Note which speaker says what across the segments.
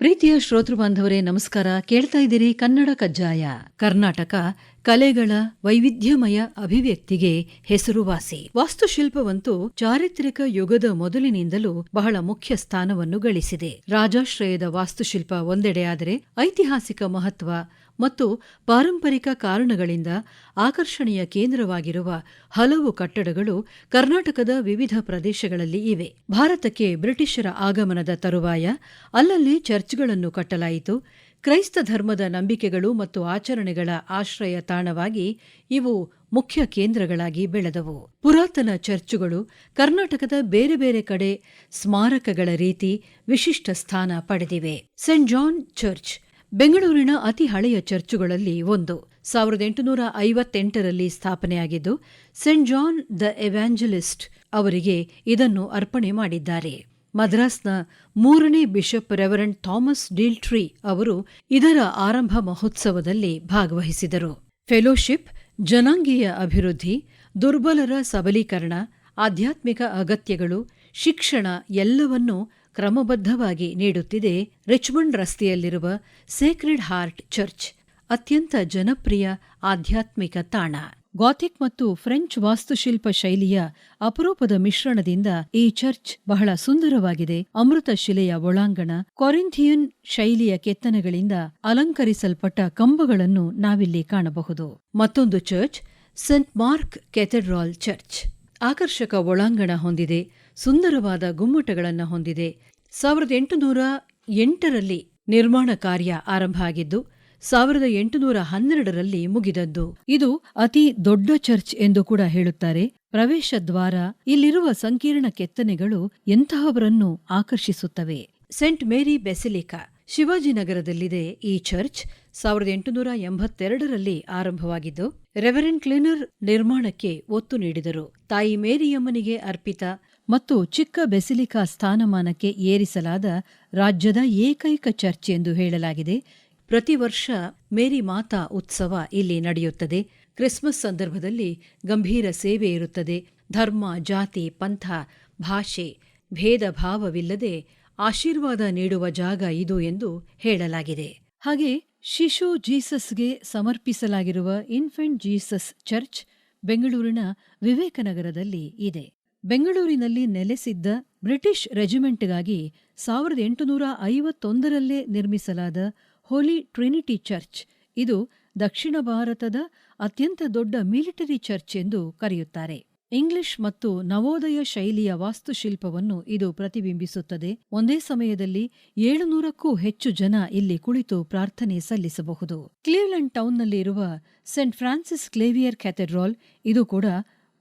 Speaker 1: ಪ್ರೀತಿಯ ಶ್ರೋತೃ ಬಾಂಧವರೇ ನಮಸ್ಕಾರ. ಕೇಳ್ತಾ ಇದ್ದೀರಿ ಕನ್ನಡ ಕಜ್ಜಾಯ ಕರ್ನಾಟಕ ಕಲೆಗಳ ವೈವಿಧ್ಯಮಯ ಅಭಿವ್ಯಕ್ತಿಗೆ ಹೆಸರುವಾಸಿ. ವಾಸ್ತುಶಿಲ್ಪವಂತೂ ಚಾರಿತ್ರಿಕ ಯುಗದ ಮೊದಲಿನಿಂದಲೂ ಬಹಳ ಮುಖ್ಯ ಸ್ಥಾನವನ್ನು ಗಳಿಸಿದೆ. ರಾಜಾಶ್ರಯದ ವಾಸ್ತುಶಿಲ್ಪ ಒಂದೆಡೆಯಾದರೆ ಐತಿಹಾಸಿಕ ಮಹತ್ವ ಮತ್ತು ಪಾರಂಪರಿಕ ಕಾರಣಗಳಿಂದ ಆಕರ್ಷಣೀಯ ಕೇಂದ್ರವಾಗಿರುವ ಹಲವು ಕಟ್ಟಡಗಳು ಕರ್ನಾಟಕದ ವಿವಿಧ ಪ್ರದೇಶಗಳಲ್ಲಿ ಇವೆ. ಭಾರತಕ್ಕೆ ಬ್ರಿಟಿಷರ ಆಗಮನದ ತರುವಾಯ ಅಲ್ಲಲ್ಲಿ ಚರ್ಚ್ಗಳನ್ನು ಕಟ್ಟಲಾಯಿತು. ಕ್ರೈಸ್ತ ಧರ್ಮದ ನಂಬಿಕೆಗಳು ಮತ್ತು ಆಚರಣೆಗಳ ಆಶ್ರಯ ತಾಣವಾಗಿ ಇವು ಮುಖ್ಯ ಕೇಂದ್ರಗಳಾಗಿ ಬೆಳೆದವು. ಪುರಾತನ ಚರ್ಚುಗಳು ಕರ್ನಾಟಕದ ಬೇರೆ ಬೇರೆ ಕಡೆ ಸ್ಮಾರಕಗಳ ರೀತಿ ವಿಶಿಷ್ಟ ಸ್ಥಾನ ಪಡೆದಿವೆ. ಸೆಂಟ್ ಜಾನ್ ಚರ್ಚ್ ಬೆಂಗಳೂರಿನ ಅತಿ ಹಳೆಯ ಚರ್ಚುಗಳಲ್ಲಿ ಒಂದು. ಸಾವಿರದ ಎಂಟುನೂರ ಐವತ್ತೆಂಟರಲ್ಲಿ ಸ್ಥಾಪನೆಯಾಗಿದ್ದು ಸೆಂಟ್ ಜಾನ್ ದ ಎವ್ಯಾಂಜಲಿಸ್ಟ್ ಅವರಿಗೆ ಇದನ್ನು ಅರ್ಪಣೆ ಮಾಡಿದ್ದಾರೆ. ಮದ್ರಾಸ್ನ ಮೂರನೇ ಬಿಷಪ್ ರೆವರೆಂಡ್ ಥಾಮಸ್ ಡೀಲ್ಟ್ರಿ ಅವರು ಇದರ ಆರಂಭ ಮಹೋತ್ಸವದಲ್ಲಿ ಭಾಗವಹಿಸಿದರು. ಫೆಲೋಶಿಪ್, ಜನಾಂಗೀಯ ಅಭಿವೃದ್ಧಿ, ದುರ್ಬಲರ ಸಬಲೀಕರಣ, ಆಧ್ಯಾತ್ಮಿಕ ಅಗತ್ಯಗಳು, ಶಿಕ್ಷಣ ಎಲ್ಲವನ್ನೂ ಕ್ರಮಬದ್ಧವಾಗಿ ನೀಡುತ್ತಿದೆ ರಿಚ್ಮಂಡ್ ರಸ್ತೆಯಲ್ಲಿರುವ ಸೇಕ್ರೆಡ್ ಹಾರ್ಟ್ ಚರ್ಚ್, ಅತ್ಯಂತ ಜನಪ್ರಿಯ ಆಧ್ಯಾತ್ಮಿಕ ತಾಣ. ಗಾಥಿಕ್ ಮತ್ತು ಫ್ರೆಂಚ್ ವಾಸ್ತುಶಿಲ್ಪ ಶೈಲಿಯ ಅಪರೂಪದ ಮಿಶ್ರಣದಿಂದ ಈ ಚರ್ಚ್ ಬಹಳ ಸುಂದರವಾಗಿದೆ. ಅಮೃತ ಶಿಲೆಯ ಒಳಾಂಗಣ, ಕೊರಿಂಥಿಯನ್ ಶೈಲಿಯ ಕೆತ್ತನೆಗಳಿಂದ ಅಲಂಕರಿಸಲ್ಪಟ್ಟ ಕಂಬಗಳನ್ನು ನಾವಿಲ್ಲಿ ಕಾಣಬಹುದು. ಮತ್ತೊಂದು church, saint Mark cathedral church. ಆಕರ್ಷಕ ಒಳಾಂಗಣ ಹೊಂದಿದೆ, ಸುಂದರವಾದ ಗುಮ್ಮಟಗಳನ್ನು ಹೊಂದಿದೆ. ಸಾವಿರದ ಎಂಟುನೂರ ಎಂಟರಲ್ಲಿ ನಿರ್ಮಾಣ ಕಾರ್ಯ ಆರಂಭ ಆಗಿದ್ದು ಸಾವಿರದ ಎಂಟುನೂರ ಹನ್ನೆರಡರಲ್ಲಿ ಮುಗಿದದ್ದು. ಇದು ಅತಿ ದೊಡ್ಡ ಚರ್ಚ್ ಎಂದು ಕೂಡ ಹೇಳುತ್ತಾರೆ. ಪ್ರವೇಶ ದ್ವಾರ, ಇಲ್ಲಿರುವ ಸಂಕೀರ್ಣ ಕೆತ್ತನೆಗಳು ಎಂತಹವರನ್ನು ಆಕರ್ಷಿಸುತ್ತವೆ. ಸೆಂಟ್ ಮೇರಿ ಬೆಸಿಲಿಕಾ ಶಿವಾಜಿನಗರದಲ್ಲಿದೆ ಈ ಚರ್ಚ್. ಸಾವಿರದ ಎಂಟುನೂರ ಎಂಬತ್ತೆರಡರಲ್ಲಿ ಆರಂಭವಾಗಿದ್ದು ರೆವರೆನ್ ಕ್ಲೀನರ್ ನಿರ್ಮಾಣಕ್ಕೆ ಒತ್ತು ನೀಡಿದರು. ತಾಯಿ ಮೇರಿಯಮ್ಮನಿಗೆ ಅರ್ಪಿತ ಮತ್ತು ಚಿಕ್ಕ ಬೆಸಿಲಿಕಾ ಸ್ಥಾನಮಾನಕ್ಕೆ ಏರಿಸಲಾದ ರಾಜ್ಯದ ಏಕೈಕ ಚರ್ಚ್ ಎಂದು ಹೇಳಲಾಗಿದೆ. ಪ್ರತಿ ವರ್ಷ ಮೇರಿ ಮಾತಾ ಉತ್ಸವ ಇಲ್ಲಿ ನಡೆಯುತ್ತದೆ. ಕ್ರಿಸ್ಮಸ್ ಸಂದರ್ಭದಲ್ಲಿ ಗಂಭೀರ ಸೇವೆ ಇರುತ್ತದೆ. ಧರ್ಮ, ಜಾತಿ, ಪಂಥ, ಭಾಷೆ, ಭೇದ ಭಾವವಿಲ್ಲದೆ ಆಶೀರ್ವಾದ ನೀಡುವ ಜಾಗ ಇದು ಎಂದು ಹೇಳಲಾಗಿದೆ. ಹಾಗೆ ಶಿಶು ಜೀಸಸ್ಗೆ ಸಮರ್ಪಿಸಲಾಗಿರುವ ಇನ್ಫೆಂಟ್ ಜೀಸಸ್ ಚರ್ಚ್ ಬೆಂಗಳೂರಿನ ವಿವೇಕನಗರದಲ್ಲಿ ಇದೆ. ಬೆಂಗಳೂರಿನಲ್ಲಿ ನೆಲೆಸಿದ್ದ ಬ್ರಿಟಿಷ್ ರೆಜಿಮೆಂಟ್ಗಾಗಿ ಸಾವಿರದ ಎಂಟುನೂರ ಐವತ್ತೊಂದರಲ್ಲೇ ನಿರ್ಮಿಸಲಾದ ಹೋಲಿ ಟ್ರಿನಿಟಿ ಚರ್ಚ್. ಇದು ದಕ್ಷಿಣ ಭಾರತದ ಅತ್ಯಂತ ದೊಡ್ಡ ಮಿಲಿಟರಿ ಚರ್ಚ್ ಎಂದು ಕರೆಯುತ್ತಾರೆ. ಇಂಗ್ಲಿಷ್ ಮತ್ತು ನವೋದಯ ಶೈಲಿಯ ವಾಸ್ತುಶಿಲ್ಪವನ್ನು ಇದು ಪ್ರತಿಬಿಂಬಿಸುತ್ತದೆ. ಒಂದೇ ಸಮಯದಲ್ಲಿ ಏಳುನೂರಕ್ಕೂ ಹೆಚ್ಚು ಜನ ಇಲ್ಲಿ ಕುಳಿತು ಪ್ರಾರ್ಥನೆ ಸಲ್ಲಿಸಬಹುದು. ಕ್ಲೀವ್ಲೆಂಡ್ ಟೌನ್ನಲ್ಲಿ ಇರುವ ಸೆಂಟ್ ಫ್ರಾನ್ಸಿಸ್ ಕ್ಲೇವಿಯರ್ ಕ್ಯಾಥೆಡ್ರಾಲ್ ಇದು ಕೂಡ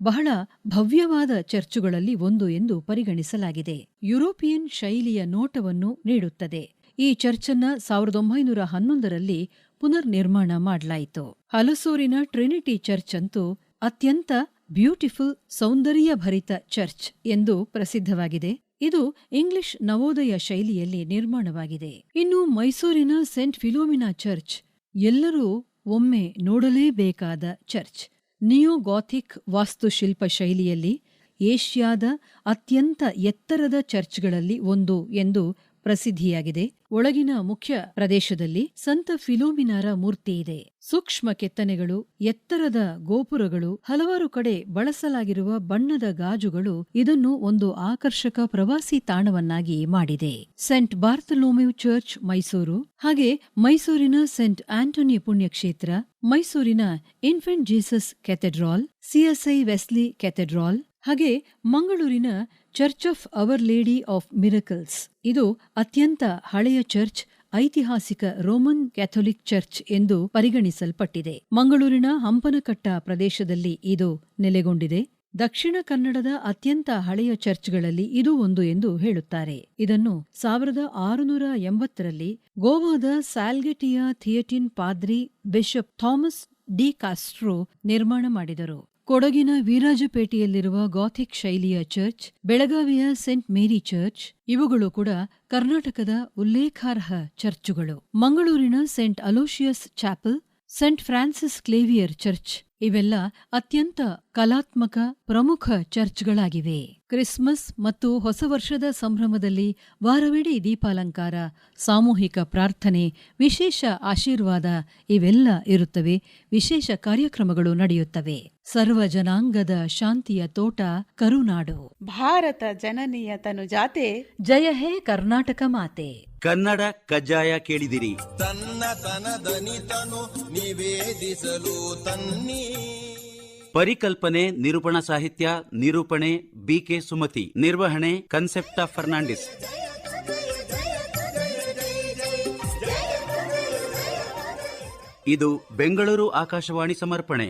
Speaker 1: ಬಹಳ ಭವ್ಯವಾದ ಚರ್ಚುಗಳಲ್ಲಿ ಒಂದು ಎಂದು ಪರಿಗಣಿಸಲಾಗಿದೆ. ಯುರೋಪಿಯನ್ ಶೈಲಿಯ ನೋಟವನ್ನು ನೀಡುತ್ತದೆ. ಈ ಚರ್ಚನ್ನ ಸಾವಿರದ ಒಂಬೈನೂರ ಹನ್ನೊಂದರಲ್ಲಿ ಪುನರ್ ನಿರ್ಮಾಣ ಮಾಡಲಾಯಿತು. ಹಲಸೂರಿನ ಟ್ರಿನಿಟಿ ಚರ್ಚ್ ಅಂತೂ ಅತ್ಯಂತ ಬ್ಯೂಟಿಫುಲ್, ಸೌಂದರ್ಯಭರಿತ ಚರ್ಚ್ ಎಂದು ಪ್ರಸಿದ್ಧವಾಗಿದೆ. ಇದು ಇಂಗ್ಲಿಷ್ ನವೋದಯ ಶೈಲಿಯಲ್ಲಿ ನಿರ್ಮಾಣವಾಗಿದೆ. ಇನ್ನು ಮೈಸೂರಿನ ಸೆಂಟ್ ಫಿಲೋಮಿನಾ ಚರ್ಚ್ ಎಲ್ಲರೂ ಒಮ್ಮೆ ನೋಡಲೇಬೇಕಾದ ಚರ್ಚ್. ನಿಯೋಗಾಥಿಕ್ ವಾಸ್ತುಶಿಲ್ಪ ಶೈಲಿಯಲ್ಲಿ ಏಷ್ಯಾದ ಅತ್ಯಂತ ಎತ್ತರದ ಚರ್ಚ್ಗಳಲ್ಲಿ ಒಂದು ಎಂದು ಪ್ರಸಿದ್ಧಿಯಾಗಿದೆ. ಒಳಗಿನ ಮುಖ್ಯ ಪ್ರದೇಶದಲ್ಲಿ ಸಂತ ಫಿಲೋಮಿನಾರ ಮೂರ್ತಿ ಇದೆ. ಸೂಕ್ಷ್ಮ ಕೆತ್ತನೆಗಳು, ಎತ್ತರದ ಗೋಪುರಗಳು, ಹಲವಾರು ಕಡೆ ಬಳಸಲಾಗಿರುವ ಬಣ್ಣದ ಗಾಜುಗಳು ಇದನ್ನು ಒಂದು ಆಕರ್ಷಕ ಪ್ರವಾಸಿ ತಾಣವನ್ನಾಗಿ ಮಾಡಿದೆ. Saint Bartholomew church, Mysuru. ಹಾಗೆ ಮೈಸೂರಿನ ಸೆಂಟ್ ಆಂಟೋನಿ ಪುಣ್ಯಕ್ಷೇತ್ರ, ಮೈಸೂರಿನ infant Jesus cathedral CSI Wesley cathedral ಹಾಗೆ ಮಂಗಳೂರಿನ church of our lady of miracles ಇದು ಅತ್ಯಂತ ಹಳೆಯ ಚರ್ಚ್, ಐತಿಹಾಸಿಕ ರೋಮನ್ ಕ್ಯಾಥೋಲಿಕ್ ಚರ್ಚ್ ಎಂದು ಪರಿಗಣಿಸಲ್ಪಟ್ಟಿದೆ. ಮಂಗಳೂರಿನ ಹಂಪನಕಟ್ಟ ಪ್ರದೇಶದಲ್ಲಿ ಇದು ನೆಲೆಗೊಂಡಿದೆ. ದಕ್ಷಿಣ ಕನ್ನಡದ ಅತ್ಯಂತ ಹಳೆಯ ಚರ್ಚ್ಗಳಲ್ಲಿ ಇದು ಒಂದು ಎಂದು ಹೇಳುತ್ತಾರೆ. ಇದನ್ನು ಸಾವಿರದ ಆರುನೂರ ಎಂಬತ್ತರಲ್ಲಿ ಗೋವಾದ ಸಾಲ್ಗೆಟಿಯಾ ಥಿಯಟಿನ್ ಪಾದ್ರಿ ಬಿಷಪ್ ಥಾಮಸ್ ಡಿ ಕಾಸ್ಟ್ರೋ ನಿರ್ಮಾಣ ಮಾಡಿದರು. ಕೊಡಗಿನ ವೀರಾಜಪೇಟೆಯಲ್ಲಿರುವ ಗಾಥಿಕ್ ಶೈಲಿಯ ಚರ್ಚ್, ಬೆಳಗಾವಿಯ ಸೆಂಟ್ ಮೇರಿ ಚರ್ಚ್, ಇವುಗಳು ಕೂಡ ಕರ್ನಾಟಕದ ಉಲ್ಲೇಖಾರ್ಹ ಚರ್ಚುಗಳು. ಮಂಗಳೂರಿನ saint Aloysius chapel, saint Francis Xavier church ಇವೆಲ್ಲ ಅತ್ಯಂತ ಕಲಾತ್ಮಕ ಪ್ರಮುಖ ಚರ್ಚ್ಗಳಾಗಿವೆ. ಕ್ರಿಸ್ಮಸ್ ಮತ್ತು ಹೊಸ ವರ್ಷದ ಸಂಭ್ರಮದಲ್ಲಿ ವಾರವಿಡೀ ದೀಪಾಲಂಕಾರ ಸಾಮೂಹಿಕ ಪ್ರಾರ್ಥನೆ ವಿಶೇಷ ಆಶೀರ್ವಾದ ಇವೆಲ್ಲ ಇರುತ್ತವೆ. ವಿಶೇಷ ಕಾರ್ಯಕ್ರಮಗಳು ನಡೆಯುತ್ತವೆ. ಸರ್ವ ಜನಾಂಗದ ಶಾಂತಿಯ ತೋಟ ಕರುನಾಡು.
Speaker 2: ಭಾರತ ಜನನಿಯ ತನು ಜಾತೆ
Speaker 1: ಜಯ ಹೇ ಕರ್ನಾಟಕ ಮಾತೆ.
Speaker 3: ಕನ್ನಡ ಕಜ್ಜಾಯ ಕೇಳಿದಿರಿ.
Speaker 4: ತನ್ನ ತನದನಿತನು ನಿವೇದಿಸಲು ತನ್ನಿ.
Speaker 3: ಪರಿಕಲ್ಪನೆ ನಿರೂಪಣಾ ಸಾಹಿತ್ಯ ನಿರೂಪಣೆ ಬಿಕೆ ಸುಮತಿ ನಿರ್ವಹಣೆ ಕನ್ಸೆಪ್ಟ ಫರ್ನಾಂಡಿಸ್. ಇದು ಬೆಂಗಳೂರು ಆಕಾಶವಾಣಿ ಸಮರ್ಪಣೆ.